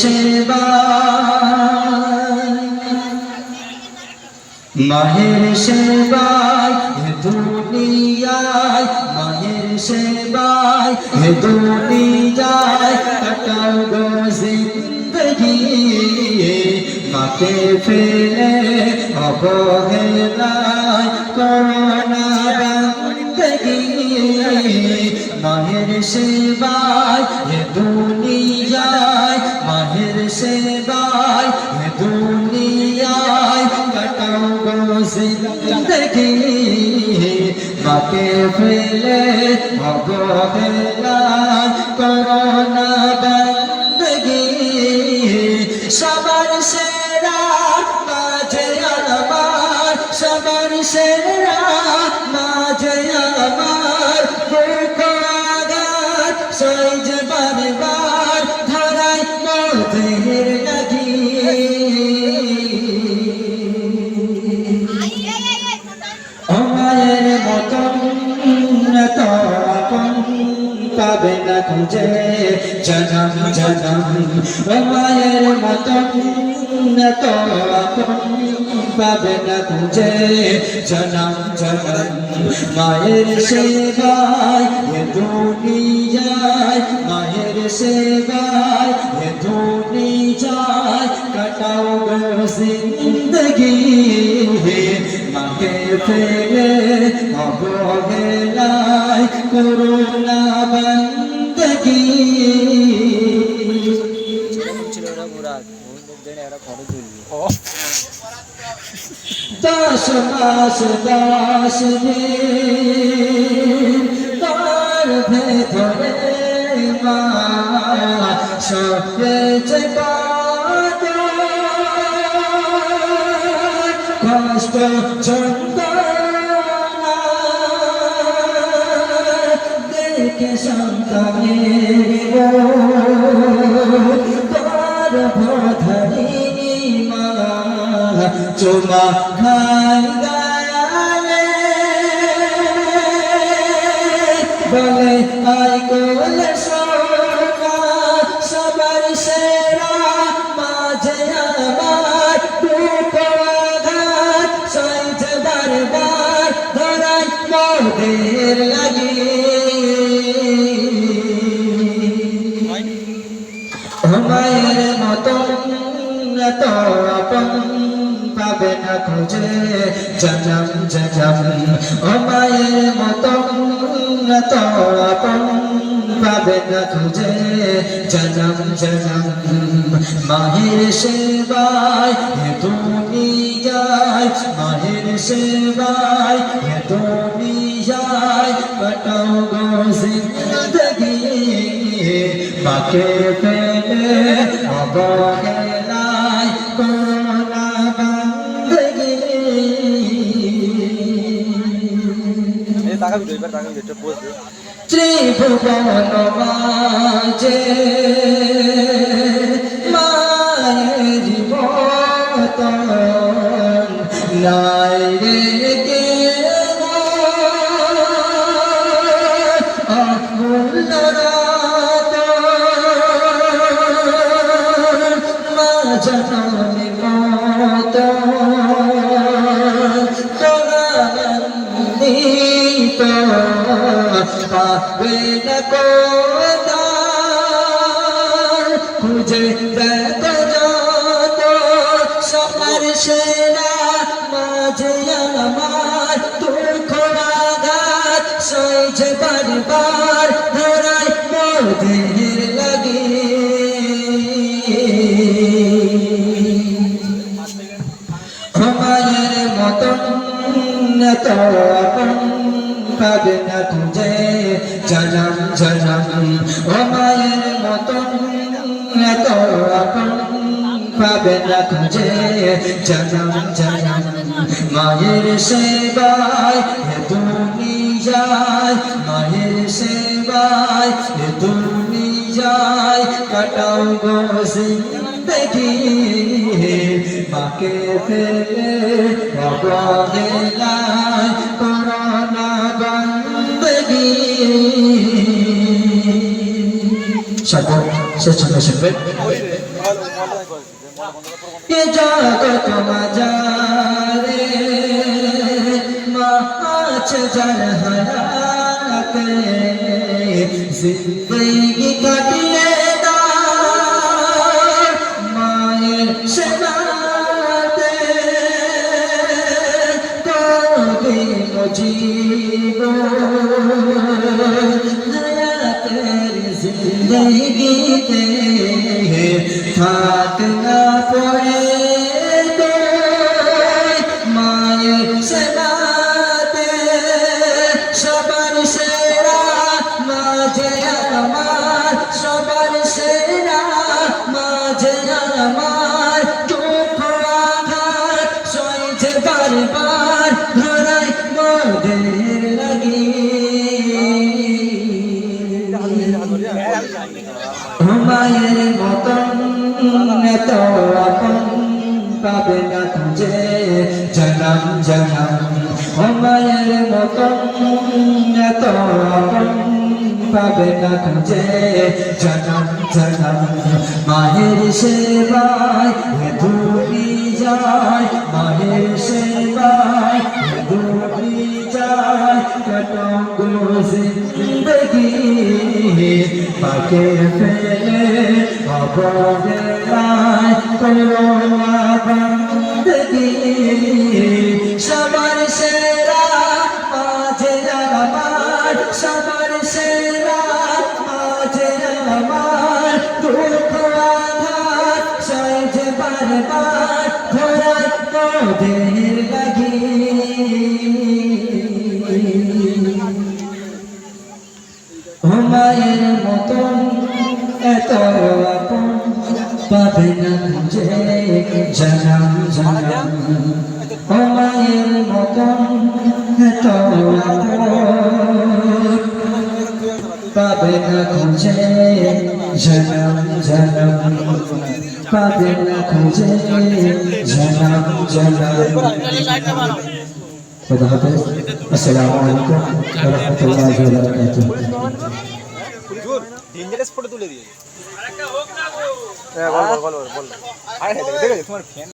সেবা। মাহের সেবায় দুনিয়ায় মাহের সেবায় দুনিয়ায়, কাটাও গো জিন্দগি। মাকে ফেলে অবহেলায় করোনা বন্দগি। মাহের ফেলে অবহেলায় পাবে না খুঁজে, জনম জনম অমায়ের মতন, এত আপন পাবে না খুঁজে, জনম জনম, মায়ের সেবায় এ দুনিয়ায়, মায়ের সেবায় এ দুনিয়ায়, কাটাও গো জিন্দগি। মাকে ফেলে অবহেলায় করুণা বন্দগি দশ মাস দশ তার ভেতরে মা সবেছে কষ্ট যন্ত্রণা দেখে সন্তানের তার ভধারিণী মা, চুমা খাই গালে বলে, আই কোলে সোনা, সবার সেরা, মাঝে আমার দুঃখ আঘাত সইতে বারবার ধরাই মোদের লাগি এত আপন পাবে না খুঁজে। জনম জনম, ও মায়ের মতন পাবে না খুঁজে। জনম জনম মাহের সেবায় হে দুনিয়ায় মাহের সেবায় হে দুনিয়ায় কাটাও গো জিন্দগি, মাকে ফেলে অবহেলায় তো এবার তাকাবি এটা দে ত্রিভুবন মাঝে মায়ের মতন অমূল্য পাবে কোদার খুঁজে দেখো যত সবার সেরা, মাঝে আমার দুঃখ আঘাত সইছে বারবার ধরাই মোদের লাগে। মায়ের মতন এত আপন পাবে না খুঁজে জনম জনম ও মায়ের মতন এত আপন পাবে না খুঁজে? জনম জনম, মায়ের সেবায় হে দুনিয়ায় মায়ের সেবায় হে দুনিয়ায় কাটাও গো জিন্দগি। মাকে ফেলে অবহেলায় সাথে শেষ ছন্দ শুনবেন এ মায়ের মতন এত আপন পাবে না খুঁজে। জনম জনম, ও মায়ের মতন এত আপন পাবে না খুঁজে। জনম জনম, মায়ের সেবায় ধুবি যায় মায়ের সেবায় পাকে ফেলে অবহেলায় করোনা বন্দগি সবার সেরা মাঝে আমার সবার সেরা মাঝে আমার দুঃখ হুমায়ের মতন পাবে না খুঁজে জানাম জানাম পাবে না খুঁজে জানাম জানাম খুদা হাফেজ আসসালামু আলাইকুম ওয়া রাহমাতুল্লাহি ওয়া ডেঞ্জারাস ফটো তুলে দিয়ে হ্যাঁ বল বল বল বল আরে দেখে তোমার ফ্যান?